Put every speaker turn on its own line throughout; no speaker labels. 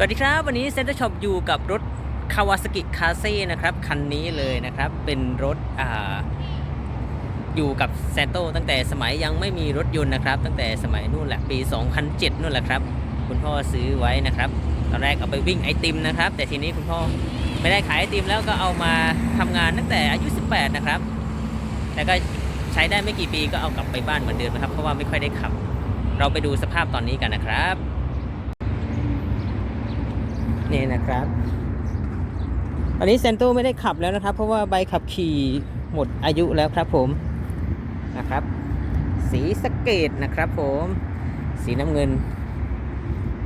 สวัสดีครับ วันนี้เซ็นเตอร์ช็อปอยู่กับรถคาวาสกิคาเซ่นะครับ คันนี้เลยนะครับ เป็นรถอ่าอยู่กับแซนโตตั้งแต่สมัยยังไม่มีรถยนต์นะครับ ตั้งแต่สมัยนู่นแหละปี 2007 นู่นแหละครับ คุณพ่อซื้อไว้นะครับ ตอนแรกเอาไปวิ่งไอติมนะครับ แต่ทีนี้คุณพ่อไม่ได้ขายไอติมแล้วก็เอามาทำงานตั้งแต่อายุ 18 นะครับ แต่ก็ใช้ได้ไม่กี่ปีก็เอากลับไปบ้านเหมือนเดิมนะครับ เพราะว่าไม่ค่อยได้ขับ เราไปดูสภาพตอนนี้กันนะครับ นี่นะครับ ตอนนี้เซนโตไม่ได้ขับแล้วนะครับ เพราะว่าใบขับขี่หมดอายุแล้วครับผมนะครับ สีสเกตนะครับผม สีน้ำเงิน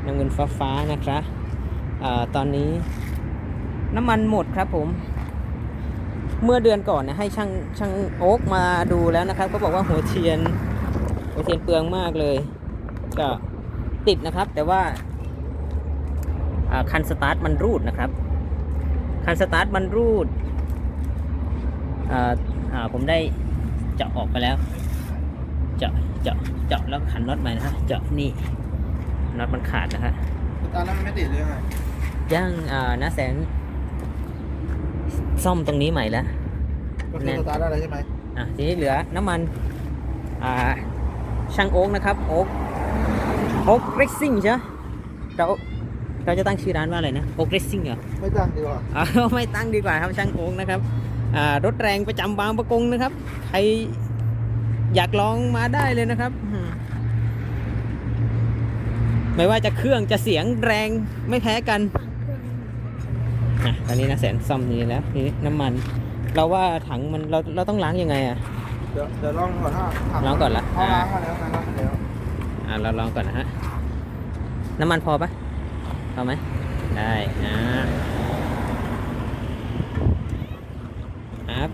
น้ำเงินฟ้าฟ้าๆนะครับอตอนนี้น้ำมันหมดครับผม เมื่อเดือนก่อนเนี่ยให้ช่างช่างโอ๊กมาดูแล้วนะครับ ก็บอกว่าหัวเทียนหัวเทียนเปลืองมากเลย ก็ติดนะครับ แต่ว่า คันสตาร์ทมันรูดนะครับ คันสตาร์ทมันรูดอ่าอ่าผมได้เจาะออกไปแล้ว เจาะเจาะเจาะแล้วขันน็อตใหม่นะฮะ เจาะนี่น็อตมันขาดนะฮะ
ตอนนั้นมันไม่ติดเลยไง
ย่างอ่าน้าแสนซ่อมตรงนี้ใหม่แล้ว
ก็คือสตาร์ทได้แล้วใช่ไหม
อะทีนี้เหลือน้ำมันอ่าช่างโอ๊กนะครับ โอ๊กโอ๊กเรซซิ่งใช่ไหมเรา เราจะตั้งชื่อร้านว่าอะไรนะโอ๊กเรซซิ่งเหรอ
ไม่ตั้งดีกว่า
เอาไม่ตั้งดีกว่าครับช่างโอ๊กนะครับอ่ารถแรงประจำบางประกงนะครับใครอยากลองมาได้เลยนะครับอืมไม่ว่าจะเครื่องจะเสียงแรงไม่แพ้กันอะตอนนี้นะแสนซ่อมนี้แล้วนี่น้ำมัน เราว่าถังมันเราเราต้องล้างยังไงอะ
เดี๋ยวเดี๋ยวลองก่อนถ้าถาม
ลองก่อนละ
เขาล้างมาแล้วล้างมาแล้ว
อะเราลองก่อนนะฮะน้ำมันพอปะ พอไหมได้นะครับ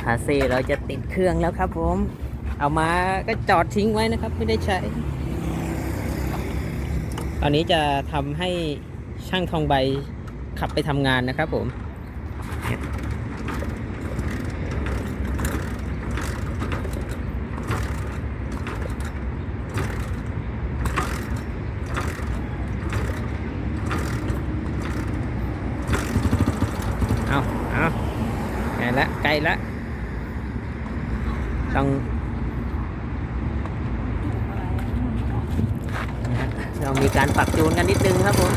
คาเซ่เราจะติดเครื่องแล้วครับผม เอามาก็จอดทิ้งไว้นะครับ ไม่ได้ใช้ ตอนนี้จะทำให้ช่างทองใบขับไปทำงานนะครับผม เอาเอาใกลละใกล้ละต้องเรามีการปรับจูนกันนิดนึงครับผม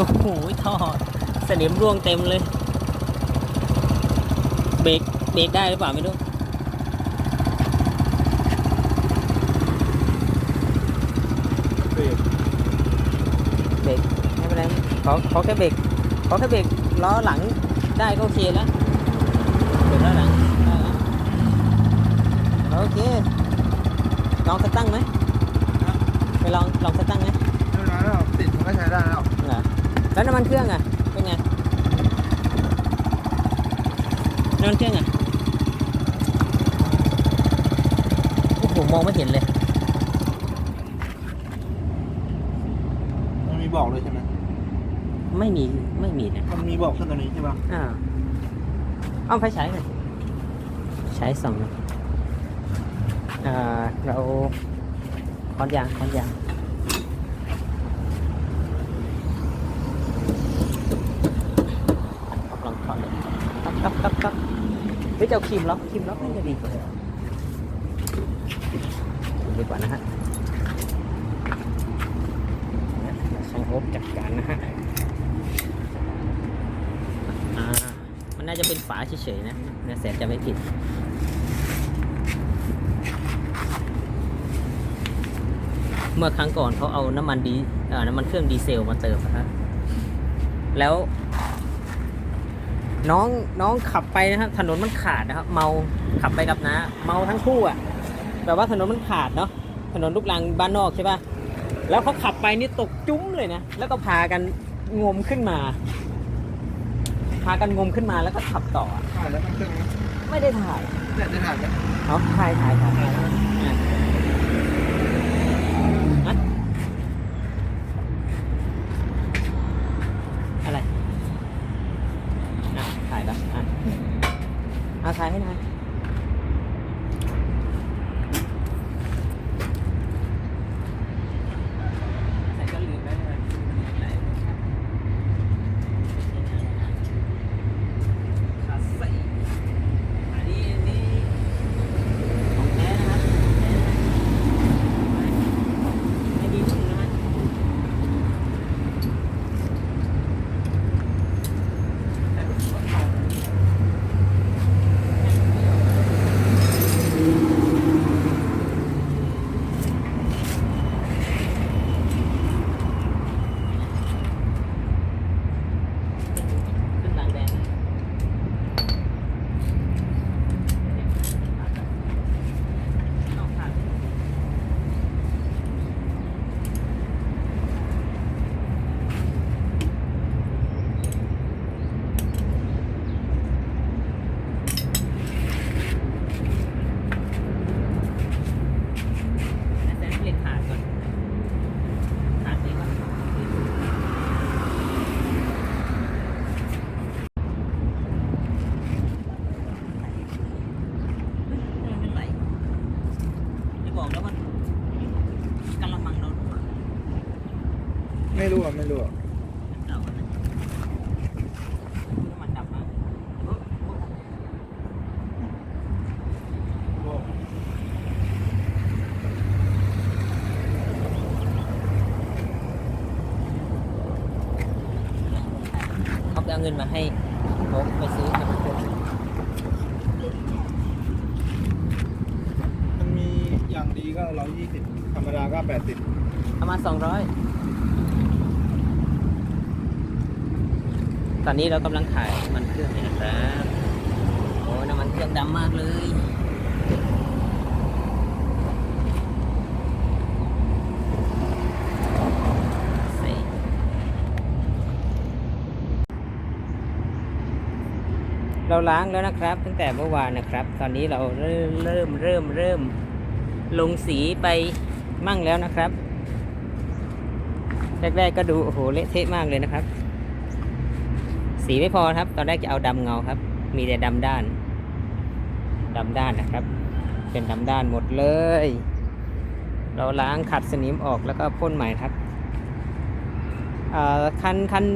โอ้โหท่อสนิมร่วงเต็มเลย เบรกเบรกได้หรือเปล่าไม่รู้
เบรก
เบรกไม่เป็นไรขอขอแค่เบรกขอแค่เบรกล้อหลังได้ก็โอเคแล้วเบรกล้อหลังได้แล้วโอเคลองสตั้งไหมไปลองลองสตั้งไหม
แล้วน้ำ
มันเครื่องอะ เป็นไงน้ำมันเครื่องอะ โอ้โห มองไม่เห็นเลย
มันมีบอกเลยใช่ไหม
ไม่มี ไม่มีนะ
มันมีบอกขึ้นตรงนี้ใช่ป่ะ
อ่าเอาไฟฉายหน่อยใช้สองนะอ่า เราคอนยางคอนยางลองเคาะเลยตักตักตักตักเฮ้ย จะเอาครีมล็อกครีมล็อกน่าจะดีกว่าดีกว่านะฮะเนี่ยช่างโอ๊บจัดการนะฮะอ่ามันน่าจะเป็นฝาเฉยๆนะนะแสนจะไม่ผิดเมื่อครั้งก่อนเขาเอาน้ำมันดีเอ่อน้ำมันเครื่องดีเซลมาเติมนะฮะแล้ว น้องน้องขับไปนะครับถนนมันขาดนะครับ เมาขับไปกับน้าเมาทั้งคู่อะแบบว่าถนนมันขาดเนาะถนนลูกรังบ้านนอกใช่ปะแล้วเขาขับไปนี่ตกจุ้มเลยนะแล้วก็พากันงมขึ้นมา พากันงมขึ้นมาแล้วก็ขับต่ออะ
ถ่ายแล้วมันเครื่องนี้
ไม่ได้ถ่าย
เนี่ยจะถ่ายไหม
เอาถ่ายถ่ายถ่ายถ่ายอะฮะอะไรอะถ่ายแล้วอะเอาถ่ายให้หน่อยใส่ก็ลืมแล้วเลยไหนคาเฟ่อันนี้อันนี้ของแท้นะครับไม่ดีจริงนะฮะแต่รู้สึกว่าเขา ขึ้นหลังแดงต้องผ่าน แต่เปลี่ยนขาดก่อนขาดนี้ก่อนไม่ไหลจะบอกแล้วว่ากำลังมังเราด้วย
ไม่รู้อะไม่รู้อะ
เราอะนะมันดับมาเฮ้ยโอ้เขาไปเอาเงินมาให้โอ๊คไปซื้อน้ำมันเครื่อง
มันมีอย่างดีก็ร้อยยี่สิบธรรมดาก็แปดสิบ
ประมาณสองร้อย ตอนนี้เรากำลังขายน้ำมันเครื่องนะครับโอ้น้ำมันเครื่องดำมากเลยเราล้างแล้วนะครับ ตั้งแต่เมื่อวานนะครับ ตอนนี้เราเริ่มเริ่มเริ่มเริ่มลงสีไปมั่งแล้วนะครับ แรกๆก็ดูโอ้โหเละเทะมากเลยนะครับ สีไม่พอครับ ตอนแรกจะเอาดำเงาครับ มีแต่ดำด้านดำด้านนะครับ เป็นดำด้านหมดเลย เราล้างขัดสนิมออกแล้วก็พ่นใหม่ครับคันคัน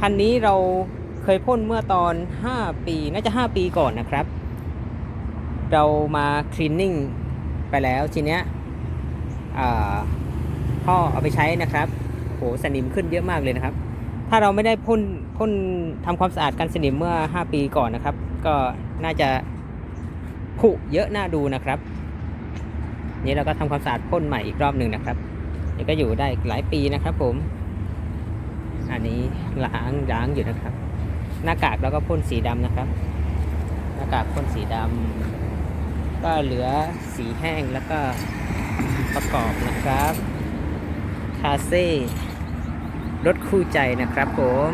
คันนี้เราเคยพ่นเมื่อตอน 5 ปีน่าจะ 5 ปีก่อนนะครับ เรามาคลีนนิ่งไปแล้วทีเนี้ยพ่อเอาไปใช้นะครับโหสนิมขึ้นเยอะมากเลยนะครับ ถ้าเราไม่ได้พ่นพ่นทำความสะอาดกันสนิมเมื่อ 5 ปีก่อนนะครับ ก็น่าจะผุเยอะน่าดูนะครับ นี่เราก็ทำความสะอาดพ่นใหม่อีกรอบหนึ่งนะครับนี่ก็อยู่ได้อีกหลายปีนะครับผม อันนี้ล้างล้างอยู่นะครับ หน้ากากเราก็พ่นสีดำนะครับ หน้ากากพ่นสีดำก็เหลือสีแห้งแล้วก็ประกอบนะครับคาเซ่ รถคู่ใจนะครับผม